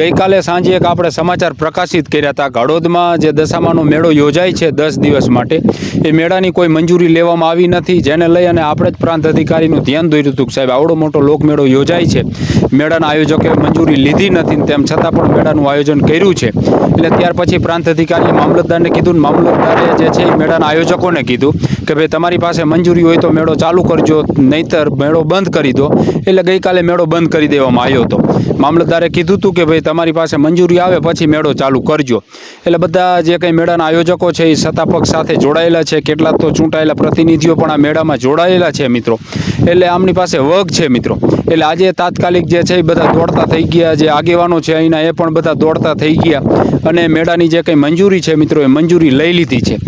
ગઈકાલે સાંજે એક આપણે સમાચાર પ્રકાશિત કર્યા હતા. હળોદમાં જે દશામાનો મેળો યોજાય છે દસ દિવસ માટે, એ મેળાની કોઈ મંજૂરી લેવામાં આવી નથી. જેને લઈ અને આપણે જ પ્રાંત અધિકારીનું ધ્યાન દોર્યું હતું સાહેબ, આવડો મોટો લોકમેળો યોજાય છે. મેળાના આયોજકે મંજૂરી લીધી નથી તેમ છતાં પણ મેળાનું આયોજન કર્યું છે. એટલે ત્યાર પછી પ્રાંત અધિકારીએ મામલતદારને કીધું મામલતદારે જે છે એ મેળાના આયોજકોને કીધું કે ભાઈ, તમારી પાસે મંજૂરી હોય તો મેળો ચાલુ કરજો, નહીતર મેળો બંધ કરી દો. એટલે ગઈકાલે મેળો બંધ કરી દેવામાં આવ્યો હતો. મામલતદારે કીધું હતું કે ભાઈ તમારી પાસે મંજૂરી આવે પછી મેળો ચાલુ કરજો. એટલે બધા જે કંઈ મેળાના આયોજકો છે એ સત્તાપક્ષ સાથે જોડાયેલા છે. કેટલાક તો ચૂંટાયેલા પ્રતિનિધિઓ પણ આ મેળામાં જોડાયેલા છે મિત્રો. એટલે આમની પાસે વર્ગ છે મિત્રો. એટલે આજે તાત્કાલિક જે છે એ બધા દોડતા થઈ ગયા. જે આગેવાનો છે અહીંના એ પણ બધા દોડતા થઈ ગયા. અને મેળાની જે કંઈ મંજૂરી છે મિત્રો, એ મંજૂરી લઈ લીધી છે.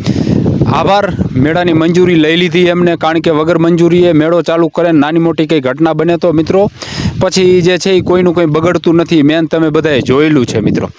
આભાર. મેળાની મંજૂરી લઈ લીધી એમને. કારણ કે વગર મંજૂરીએ મેળો ચાલુ કરે નાની મોટી કંઈ ઘટના બને તો મિત્રો પછી જે છે એ કોઈનું કંઈ બગડતું નથી. મેન તમે બધાએ જોયેલું છે મિત્રો.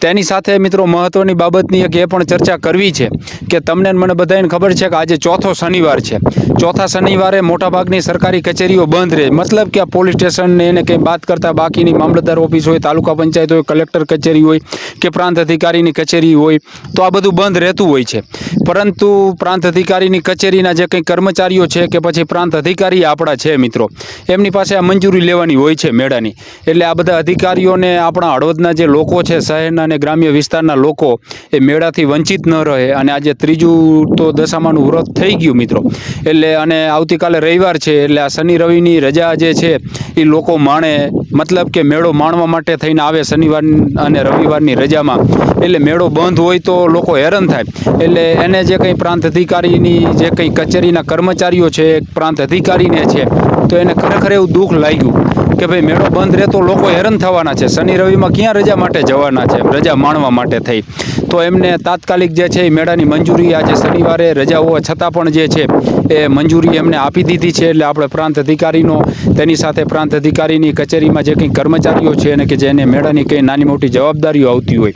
તેની સાથે મિત્રો મહત્ત્વની બાબતની એક એ પણ ચર્ચા કરવી છે કે તમને મને બધાને ખબર છે કે આજે ચોથો શનિવાર છે. ચોથા શનિવારે મોટાભાગની સરકારી કચેરીઓ બંધ રહે. મતલબ કે આ પોલીસ સ્ટેશનને એને કંઈ બાત કરતાં બાકીની મામલતદાર ઓફિસ હોય, તાલુકા પંચાયત હોય, કલેક્ટર કચેરી હોય કે પ્રાંત અધિકારીની કચેરી હોય, તો આ બધું બંધ રહેતું હોય છે. પરંતુ પ્રાંત અધિકારીની કચેરીના જે કંઈ કર્મચારીઓ છે કે પછી પ્રાંત અધિકારી આપણા છે મિત્રો. એમની પાસે આ મંજૂરી લેવાની હોય છે મેળાની. એટલે આ બધા અધિકારીઓને આપણા હળવદના જે લોકો છે, શહેરના અને ગ્રામ્ય વિસ્તારના લોકો, એ મેળાથી વંચિત ન રહે અને આજે ત્રીજું તો દશામાનું વ્રત થઈ ગયું મિત્રો. એટલે અને આવતીકાલે રવિવાર છે, એટલે આ શનિ રવિની રજા જે છે, એ લોકો માણે, મતલબ કે મેળો માણવા માટે થઈને આવે શનિવાર અને રવિવારની રજામાં. એટલે મેળો બંધ હોય તો લોકો હેરાન થાય. એટલે એને જે કંઈ પ્રાંત અધિકારીની જે કંઈ કચેરીના કર્મચારીઓ છે પ્રાંત અધિકારીને છે, તો એને ખરેખર એવું દુઃખ લાગ્યું. કે ભાઈ મેળો બંધ રહેતો લોકો હેરાન થવાના છે. શનિ રવિમાં ક્યાં રજા માટે જવાના છે? રજા માણવા માટે થઈ. તો એમને તાત્કાલિક જે છે એ મેળાની મંજૂરી આજે શનિવારે રજા હોવા છતાં પણ જે છે એ મંજૂરી એમને આપી દીધી છે. એટલે આપણે પ્રાંત અધિકારીનો, તેની સાથે પ્રાંત અધિકારીની કચેરીમાં જે કંઈ કર્મચારીઓ છે અને કે જેને મેળાની કંઈ નાની મોટી જવાબદારીઓ આવતી હોય.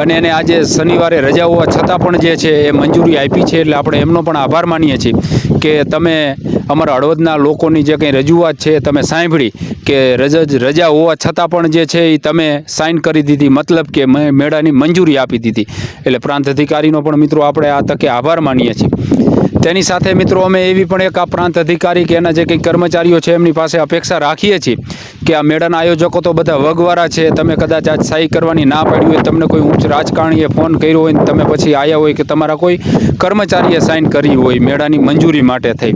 અને એને આજે શનિવારે રજા હોવા છતાં પણ જે છે એ મંજૂરી આપી છે. એટલે આપણે એમનો પણ આભાર માનીએ છીએ. કે તમે અમારા હળવદના લોકોની જે કંઈ રજૂઆત છે તમે સાંભળી કે રજ, રજા હોવા છતાં પણ જે છે એ તમે સાઇન કરી દીધી, મતલબ કે મેળાની મંજૂરી આપી દીધી. એટલે પ્રાંત અધિકારીનો પણ મિત્રો આપણે આ તકે આભાર માનીએ છીએ. તેની સાથે મિત્રો અમે એવી પણ એક આ પ્રાંત અધિકારી કે એના જે કંઈ કર્મચારીઓ છે એમની પાસે અપેક્ષા રાખીએ છીએ કે આ મેળાના આયોજકો તો બધા વગવારા છે. તમે કદાચ આજ સહી કરવાની ના પાડી હોય, તમને કોઈ ઉચ્ચ રાજકારણીએ ફોન કર્યો હોય ને તમે પછી આવ્યા હોય કે તમારા કોઈ કર્મચારીએ સાઇન કરી હોય મેળાની મંજૂરી માટે થઈ.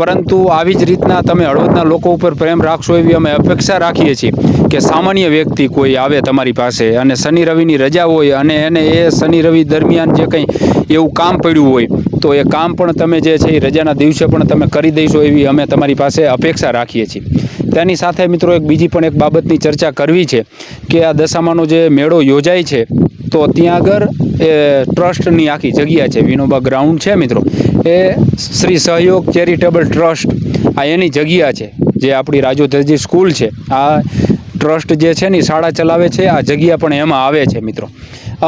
પરંતુ આવી જ રીતના તમે હળવદના લોકો ઉપર પ્રેમ રાખશો એવી અમે અપેક્ષા રાખીએ છીએ કે સામાન્ય વ્યક્તિ કોઈ આવે તમારી પાસે અને શનિ રવિની રજા હોય અને એને એ શનિ રવિ દરમિયાન જે કંઈ એવું કામ પડ્યું હોય તો એ કામ પણ તમે જે છે એ રજાના દિવસે પણ તમે કરી દઈશો એવી અમે તમારી પાસે અપેક્ષા રાખીએ છીએ. તેની સાથે મિત્રો એક બીજી પણ એક બાબતની ચર્ચા કરવી છે કે આ દશામાનો જે મેળો યોજાય છે, તો ત્યાં આગળ એ ટ્રસ્ટની આખી જગ્યા છે. વિનોબા ગ્રાઉન્ડ છે મિત્રો. એ શ્રી સહયોગ ચેરિટેબલ ટ્રસ્ટ, આ એની જગ્યા છે, જે આપણી રાજોધરજી સ્કૂલ છે. આ ટ્રસ્ટ જે છે ને શાળા ચલાવે છે, આ જગ્યા પણ એમાં આવે છે મિત્રો.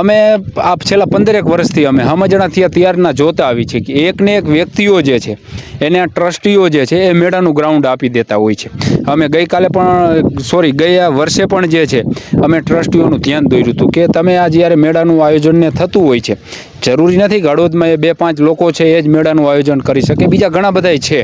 અમે આ છેલ્લા પંદરેક વર્ષથી અમે હમજણાથી ત્યારના જોતા આવી છે કે એકને એક વ્યક્તિઓ જે છે, એને આ ટ્રસ્ટીઓ જે છે, એ મેળાનું ગ્રાઉન્ડ આપી દેતા હોય છે. અમે ગઈકાલે પણ, સોરી, ગયા વર્ષે પણ જે છે, અમે ટ્રસ્ટીઓનું ધ્યાન દોર્યું હતું કે તમે આ જ્યારે મેળાનું આયોજનને થતું હોય છે, જરૂરી નથી ગાડોદમાં એ બે પાંચ લોકો છે, એ જ મેળાનું આયોજન કરી શકે. બીજા ઘણા બધાય છે.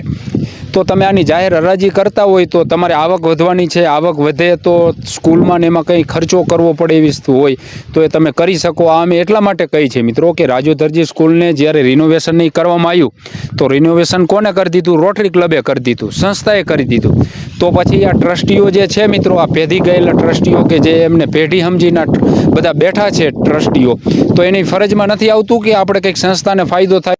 તો તમે આની જાહેર હરાજી કરતા હોય તો તમારે આવક વધવાની છે, આવક વધે તો સ્કૂલમાં ને એમાં કંઈ ખર્ચો કરવો પડે એવી હોય તો એ તમે કરી શકો. આ અમે એટલા માટે કહી છે મિત્રો કે રાજોધરજી સ્કૂલને જ્યારે રિનોવેશન નહીં કરવામાં આવ્યું, તો રિનોવેશન કોને કરી દીધું? રોટરી ક્લબે કરી દીધું, સંસ્થાએ કરી દીધું. તો પછી આ ટ્રસ્ટીઓ જે છે મિત્રો, આ પેઢી ગયેલા ટ્રસ્ટીઓ કે જે એમને પેઢી સમજીના બધા બેઠા છે ટ્રસ્ટીઓ, તો એની ફરજમાં નથી આવતું કે આપણે કંઈક સંસ્થાને ફાયદો થાય